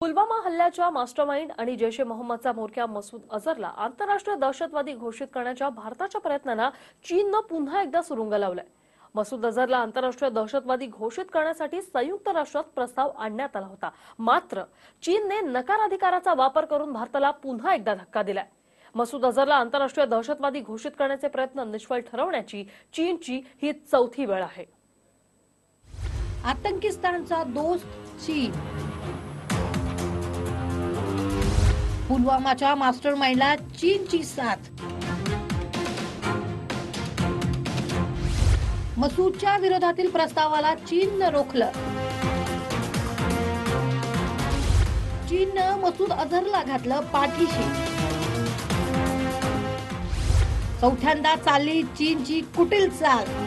पुलवामा हल्ल्याच्या मास्टरमाइंड आणि जैश ए मोहम्मदचा म्होरक्या मसूद अझरला आंतरराष्ट्रीय दहशतवादी घोषित करण्याच्या भारताच्या प्रयत्नांना चीननं पुन्हा एकदा सुरुंग लावलाय. मसूद अझरला आंतरराष्ट्रीय दहशतवादी घोषित करण्यासाठी संयुक्त राष्ट्रात प्रस्ताव आणण्यात आला होता. मात्र चीनने नकार अधिकाराचा वापर करून भारताला पुन्हा एकदा धक्का दिलाय. मसूद अझरला आंतरराष्ट्रीय दहशतवादी घोषित करण्याचे प्रयत्न निष्फळ ठरवण्याची चीनची ही चौथी वेळ आहे. आतंकिस्तानचा दोस्त चीन. पुलवामाच्या मास्टर माइंडला चीनची साथ. मसूदच्या विरोधातील प्रस्तावाला चीननं रोखलं. चीननं मसूद अझरला घातलं पाठीशी. चौथ्यांदा चालली चीनची कुटील चाल.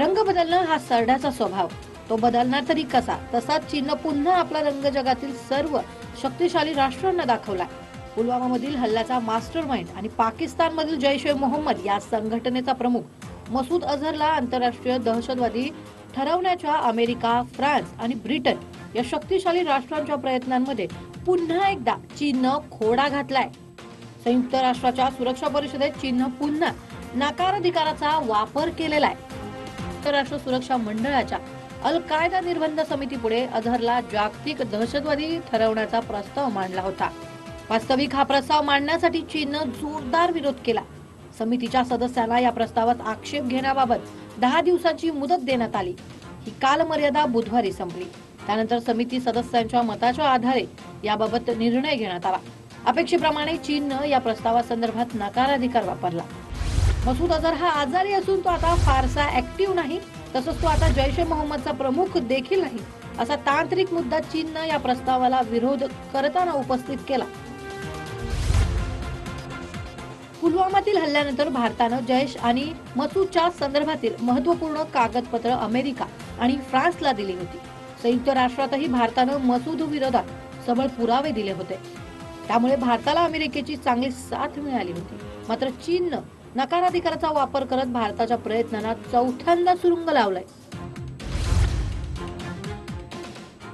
रंग बदलणं हा सरड्याचा स्वभाव. तो बदलणार तरी कसा? तसाच चीननं पुन्हा आपला रंग जगातील सर्व शक्तिशाली राष्ट्रांना दाखवला. पुलवामा मधील हल्ल्याचा मास्टर माइंड आणि पाकिस्तान मधील जैश ए मोहम्मद या संघटनेचा प्रमुख मसूद अझहरला आंतरराष्ट्रीय दहशतवादी ठरवण्याच्या अमेरिका फ्रान्स आणि ब्रिटन या शक्तिशाली राष्ट्रांच्या प्रयत्नांमध्ये पुन्हा एकदा चीननं खोडा घातलाय. संयुक्त राष्ट्राच्या सुरक्षा परिषदेत चीननं पुन्हा नकाराधिकाराचा वापर केलेला आहे. राष्ट्र सुरक्षा मंडळाच्या अल कायदा निर्बंध समितीपुढे अझहरला जागतिक दहशतवादी ठरवण्याचा प्रस्ताव मांडला होता. वास्तविक हा प्रस्ताव मांडण्यासाठी चीननं जोरदार विरोध केला. समितीच्या सदस्यांना या प्रस्तावात आक्षेप घेण्याबाबत दहा दिवसांची मुदत देण्यात आली. ही कालमर्यादा बुधवारी संपली. त्यानंतर समिती सदस्यांच्या मताच्या आधारे याबाबत निर्णय घेण्यात आला. अपेक्षेप्रमाणे चीननं या प्रस्तावासंदर्भात नकाराधिकार वापरला. मसूद अझहर हा आजारी असून तो आता फारसा ऍक्टिव्ह नाही. तसंच तो आता जैश ए मोहम्मदचा प्रमुख देखील नाही. असा तांत्रिक मुद्दा चीननं या प्रस्तावाला विरोध करताना उपस्थित केला. पुलवामातील हल्ल्यानंतर भारतानं जैश आणि मसूदच्या संदर्भातील महत्त्वपूर्ण कागदपत्र अमेरिका आणि फ्रान्सला दिली होती. संयुक्त राष्ट्रातही भारतानं मसूद विरोधात सबळ पुरावे दिले होते. त्यामुळे भारताला अमेरिकेची चांगली साथ मिळाली होती. मात्र चीननं नकाराधिकाराचा वापर करत भारताच्या प्रयत्नांना चौथ्यांदा सुरुंग लावलाय.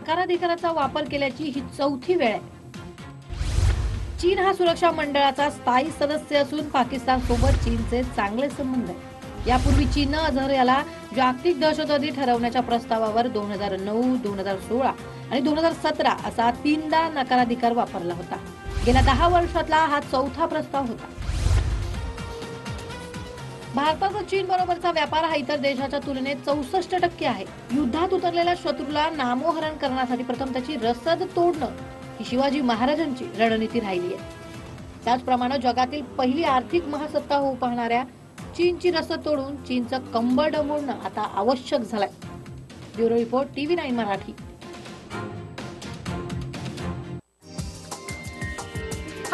नकाराधिकाराचा वापर केल्याची ही चौथी वेळ आहे. चीन हा सुरक्षा मंडळाचा स्थायी सदस्य असून पाकिस्तान सोबत चीनचे चांगले संबंध आहेत यापूर्वी चीननं अझहर याला जागतिक दहशतवादी ठरवण्याच्या प्रस्तावावर दोन हजार नऊ दोन हजार सोळा आणि दोन हजार सतरा असा तीनदा नकाराधिकार वापरला होता. गेल्या दहा वर्षातला हा चौथा प्रस्ताव होता. भारताचा चीन बरोबरचा व्यापार हा इतर देशाच्या तुलनेत चौसष्ट टक्के आहे. युद्धात उतरलेल्या शत्रूला नामोहरण करण्यासाठी प्रथम त्याची रसद तोडणं ही शिवाजी महाराजांची रणनीती राहिली आहे. त्याचप्रमाणे जगातील पहिली आर्थिक महासत्ता होऊ पाहणाऱ्या चीनची रसद तोडून चीनचं कंबळ डंबोळणं आता आवश्यक झालंय. Bureau report TV nine Marathi.